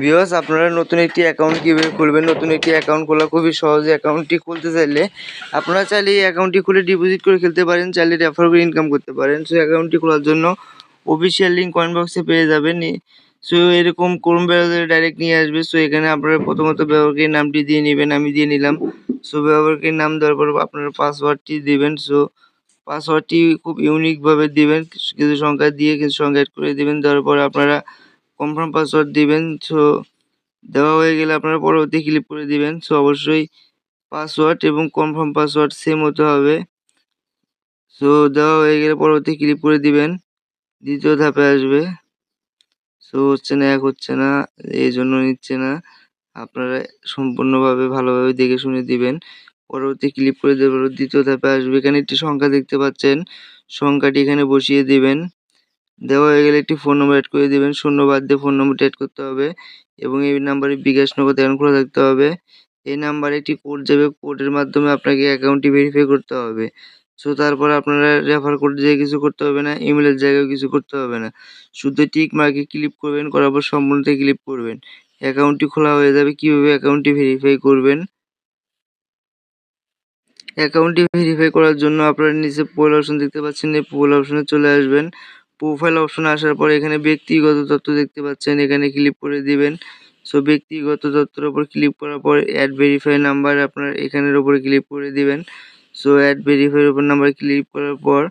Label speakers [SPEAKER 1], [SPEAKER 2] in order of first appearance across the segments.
[SPEAKER 1] Viewers আপনারা নতুন একটি অ্যাকাউন্ট কীভাবে খুলবেন? নতুন একটি অ্যাকাউন্ট খোলা খুবই সহজে। অ্যাকাউন্টটি খুলতে চাইলে আপনারা চাইলে এই অ্যাকাউন্টটি খুলে ডিপোজিট করে খেলতে পারেন, চাইলে রেফার করে ইনকাম করতে পারেন। সো অ্যাকাউন্টটি খোলার জন্য অফিসিয়াল লিঙ্ক কয়েন বক্সে পেয়ে যাবেন। সো এরকম ক্রোম ব্রাউজারে ডাইরেক্ট নিয়ে আসবে। সো এখানে আপনারা প্রথমত ব্যবহারকারীর নামটি দিয়ে নেবেন, আমি দিয়ে নিলাম। সো ব্যবহারকারীর নাম দেওয়ার পর আপনারা পাসওয়ার্ডটি দিবেন। সো পাসওয়ার্ডটি খুব ইউনিকভাবে দিবেন। কিছু সংখ্যা দিয়ে কিছু সংখ্যা অ্যাড করে দেবেন। দেওয়ার পর আপনারা কনফার্ম পাসওয়ার্ড দিবেন সো দেওয়া হয়ে গেলে আপনারা পরবর্তী ক্লিক করে দিবেন সো অবশ্যই পাসওয়ার্ড এবং কনফার্ম পাসওয়ার্ড সেম হতে হবে। সো দেওয়া হয়ে গেলে পরবর্তী ক্লিক করে দিবেন, দ্বিতীয় ধাপে আসবে। সো হচ্ছে না, এক হচ্ছে না, এই জন্য নিচ্ছে না। আপনারা সম্পূর্ণভাবে ভালোভাবে দেখে শুনে দিবেন। পরবর্তী ক্লিক করে পর দ্বিতীয় ধাপে আসবে। এখানে একটি সংখ্যা দেখতে পাচ্ছেন, সংখ্যাটি এখানে বসিয়ে দিবেন। দেওয়া হয়ে গেলে একটি ফোন নম্বর অ্যাড করে দিবেন। শূন্য বাদ দিয়ে ফোন নম্বরটি অ্যাড করতে হবে এবং এই নাম্বারে বিকাশ নগদ অ্যাকাউন্ট খোলা থাকতে হবে। এই নাম্বারে একটি কোড যাবে। কোডের মাধ্যমে আপনাকে অ্যাকাউন্টটি ভেরিফাই করতে হবে। সো তারপর আপনারা রেফার কোড দিয়ে কিছু করতে হবে না ইমেলের জায়গায় কিছু করতে হবে না। শুধু টিক মার্কে ক্লিক করবেন, করার পর সম্পূর্ণতে ক্লিক করবেন। অ্যাকাউন্টটি খোলা হয়ে যাবে। কীভাবে অ্যাকাউন্টটি ভেরিফাই করবেন? অ্যাকাউন্টটি ভেরিফাই করার জন্য আপনারা নিচে প্রোফাইল অপশন দেখতে পাচ্ছেন। এই পোল অপশনে চলে আসবেন। প্রোফাইল অপশন আসার পর এখানে ব্যক্তিগত তথ্য দেখতে পাচ্ছেন, এখানে ক্লিক করে দিবেন। সো ব্যক্তিগত তথ্যের উপর ক্লিক করার পর অ্যাড ভেরিফাই নাম্বার আপনার এখানের উপরে ক্লিক করে দিবেন। সো অ্যাড ভেরিফাইয়ের উপর নাম্বার ক্লিক করার পর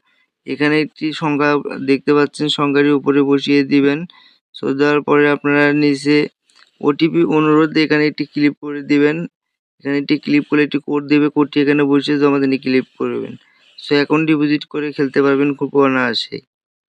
[SPEAKER 1] এখানে একটি সংখ্যা দেখতে পাচ্ছেন, সংখ্যাটির উপরে বসিয়ে দিবেন। সো দেওয়ার পরে আপনারা নিচে ওটিপি অনুরোধ এখানে একটি ক্লিক করে দিবেন। এখানে একটি ক্লিক করলে একটি কোড দেবে কোডটি এখানে বসিয়ে জমা দিনে ক্লিক করবেন। সো অ্যাকাউন্ট ডিপোজিট করে খেলতে পারবেন খুব অনায়াসেই।